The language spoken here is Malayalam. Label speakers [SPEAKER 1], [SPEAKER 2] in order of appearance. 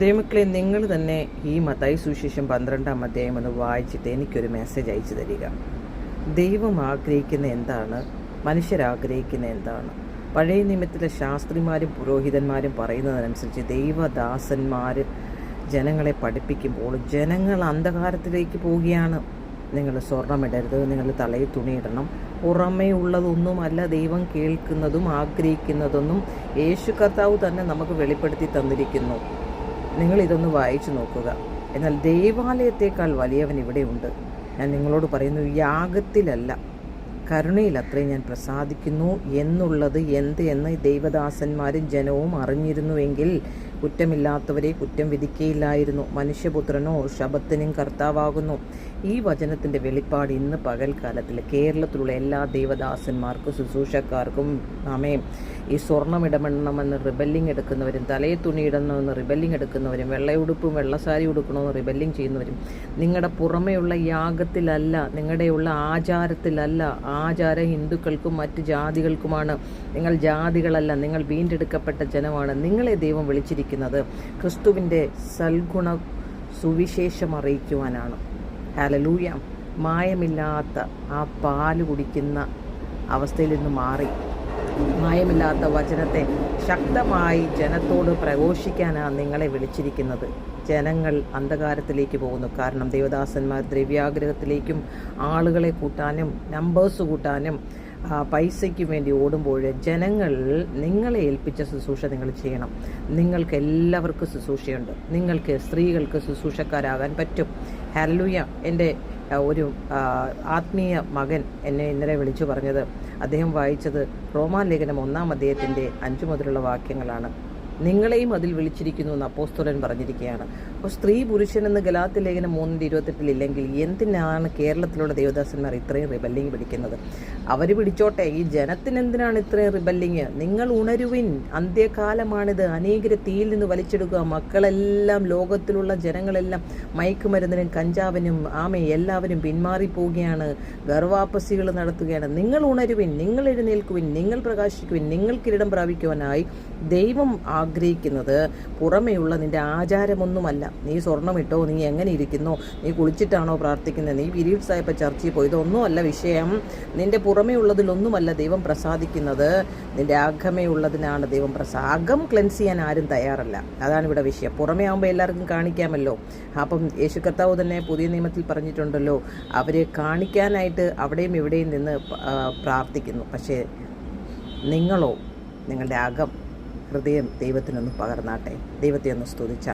[SPEAKER 1] ദൈവമക്കളെ നിങ്ങൾ തന്നെ ഈ മതായി സുവിശേഷം പന്ത്രണ്ടാം അധ്യായം ഒന്ന് വായിച്ചിട്ട് എനിക്കൊരു മെസ്സേജ് അയച്ചു തരിക. ദൈവം ആഗ്രഹിക്കുന്ന എന്താണ്? മനുഷ്യരാഗ്രഹിക്കുന്ന എന്താണ്? പഴയ നിയമത്തിലെ ശാസ്ത്രിമാരും പുരോഹിതന്മാരും പറയുന്നതിനനുസരിച്ച് ദൈവദാസന്മാർ ജനങ്ങളെ പഠിപ്പിക്കുമ്പോൾ ജനങ്ങൾ അന്ധകാരത്തിലേക്ക് പോവുകയാണ്. നിങ്ങൾ സ്വർണമിടരുത് നിങ്ങൾ തലയിൽ തുണിയിടണം പുറമേ ഉള്ളതൊന്നുമല്ല ദൈവം കേൾക്കുന്നതും ആഗ്രഹിക്കുന്നതൊന്നും യേശു കർത്താവ് തന്നെ നമുക്ക് വെളിപ്പെടുത്തി തന്നിരിക്കുന്നു. നിങ്ങൾ ഇതൊന്ന് വായിച്ചു നോക്കുക. എന്നാൽ ദൈവാലയത്തേക്കാൾ വലിയവൻ ഇവിടെയുണ്ട്. ഞാൻ നിങ്ങളോട് പറയുന്നു യാഗത്തിലല്ല കരുണയിൽ അത്രയും ഞാൻ പ്രസാദിക്കുന്നു. എന്നുള്ളത് എന്ത്? എന്ന് ദൈവദാസന്മാരും ജനവും അറിഞ്ഞിരുന്നുവെങ്കിൽ കുറ്റമില്ലാത്തവരെ കുറ്റം വിധിക്കയില്ലായിരുന്നു. മനുഷ്യപുത്രനോ ശബത്തിനും കർത്താവാകുന്നു. ഈ വചനത്തിന്റെ വെളിപ്പാട് ഇന്ന് പകൽക്കാലത്തിൽ കേരളത്തിലുള്ള എല്ലാ ദൈവദാസന്മാർക്കും ശുശ്രൂഷക്കാർക്കും ആമേ. ഈ സ്വർണം ഇടമെണ്ണമെന്ന് റിബല്ലിംഗ് എടുക്കുന്നവരും തലയിൽ തുണി ഇടണമെന്ന് റിബല്ലിംഗ് എടുക്കുന്നവരും വെള്ളയുടുപ്പും വെള്ളസാരി ഉടുക്കണമെന്ന് റിബല്ലിംഗ് ചെയ്യുന്നവരും നിങ്ങളുടെ പുറമെയുള്ള യാഗത്തിലല്ല നിങ്ങളുടെയുള്ള ആചാരത്തിലല്ല ആചാര ഹിന്ദുക്കൾക്കും മറ്റ് ജാതികൾക്കുമാണ്. നിങ്ങൾ ജാതികളല്ല നിങ്ങൾ വീണ്ടെടുക്കപ്പെട്ട ജനമാണ്. നിങ്ങളെ ദൈവം വിളിച്ചിരിക്കുന്നത് ക്രിസ്തുവിന്റെ സൽഗുണ സുവിശേഷം അറിയിക്കുവാനാണ്. ഹലലൂയ മായമില്ലാത്ത ആ പാൽ കുടിക്കുന്ന അവസ്ഥയിൽ നിന്ന് മാറി. മായമില്ലാത്ത വചനത്തെ ശക്തമായി ജനത്തോട് പ്രഘോഷിക്കാനാണ് നിങ്ങളെ വിളിച്ചിരിക്കുന്നത്. ജനങ്ങൾ അന്ധകാരത്തിലേക്ക് പോകുന്നു. കാരണം ദേവദാസന്മാർ ദ്രവ്യാഗ്രഹത്തിലേക്കും ആളുകളെ കൂട്ടാനും നമ്പേഴ്സ് കൂട്ടാനും പൈസയ്ക്ക് വേണ്ടി ഓടുമ്പോൾ ജനങ്ങൾ നിങ്ങളെ ഏൽപ്പിച്ച ശുശ്രൂഷ നിങ്ങൾ ചെയ്യണം. നിങ്ങൾക്ക് എല്ലാവർക്കും ശുശ്രൂഷയുണ്ട്. നിങ്ങൾക്ക് സ്ത്രീകൾക്ക് ശുശ്രൂഷക്കാരാകാൻ പറ്റും. ഹലലുയ എന്റെ ഒരു ആത്മീയ മകൻ എന്നെ ഇന്നലെ വിളിച്ചു പറഞ്ഞത്. അദ്ദേഹം വായിച്ചത് റോമാലേഖനം ഒന്നാം അദ്ദേഹത്തിന്റെ അഞ്ചു മുതലുള്ള വാക്യങ്ങളാണ്. നിങ്ങളെയും അതിൽ വിളിച്ചിരിക്കുന്നു എന്ന് അപ്പോസ്തോലൻ പറഞ്ഞിരിക്കുകയാണ്. അപ്പോൾ സ്ത്രീ പുരുഷൻ എന്ന് ഗലാത്തി ലേഖനം മൂന്നിന്റെ ഇരുപത്തെട്ടിൽ ഇല്ലെങ്കിൽ എന്തിനാണ് കേരളത്തിലുള്ള ദേവദാസന്മാർ ഇത്രയും റിബല്ലിങ് പിടിക്കുന്നത്? അവർ പിടിച്ചോട്ടെ ഈ ജനത്തിന് എന്തിനാണ് ഇത്രയും റിബല്ലിങ് നിങ്ങൾ ഉണരുവിൻ. അന്ത്യകാലമാണിത്. അനേകരെ തീയിൽ നിന്ന് വലിച്ചെടുക്കുക. മക്കളെല്ലാം ലോകത്തിലുള്ള ജനങ്ങളെല്ലാം മയക്കുമരുന്നിനും കഞ്ചാവിനും ആമേ എല്ലാവരും പിന്മാറിപ്പോവുകയാണ്. ഗർവാപ്പസികൾ നടത്തുകയാണ്. നിങ്ങൾ ഉണരുവിൻ. നിങ്ങൾ എഴുന്നേൽക്കുവിൻ. നിങ്ങൾ പ്രകാശിക്കുവിൻ. നിങ്ങൾ കിരീടം പ്രാപിക്കുവാനായി ദൈവം ആഗ്രഹിക്കുന്നത്. പുറമെയുള്ള നിന്റെ ആചാരമൊന്നുമല്ല. നീ സ്വർണമിട്ടോ നീ എങ്ങനെ ഇരിക്കുന്നു? നീ കുളിച്ചിട്ടാണോ പ്രാർത്ഥിക്കുന്നത് നീ പീരീഡ്സ് ആയപ്പോൾ ചർച്ചയിൽ പോയി. ഇതൊന്നുമല്ല വിഷയം. നിന്റെ പുറമേ ഉള്ളതിലൊന്നുമല്ല ദൈവം പ്രസാദിക്കുന്നത്. നിന്റെ അകമേ ഉള്ളതിനാണ് ദൈവം പ്രസാഗം ക്ലെൻസ് ചെയ്യാൻ ആരും തയ്യാറല്ല. അതാണ് ഇവിടെ വിഷയം. പുറമേ ആകുമ്പോൾ എല്ലാവർക്കും കാണിക്കാമല്ലോ. അപ്പം യേശു കർത്താവ് തന്നെ പുതിയ നിയമത്തിൽ പറഞ്ഞിട്ടുണ്ടല്ലോ. അവരെ കാണിക്കാനായിട്ട് അവിടെയും ഇവിടെയും നിന്ന് പ്രാർത്ഥിക്കുന്നു. പക്ഷേ നിങ്ങളോ നിങ്ങളുടെ അകം ഹൃദയം ദൈവത്തിനൊന്ന് പകർന്നാട്ടെ. ദൈവത്തെ ഒന്ന് സ്തുതിച്ച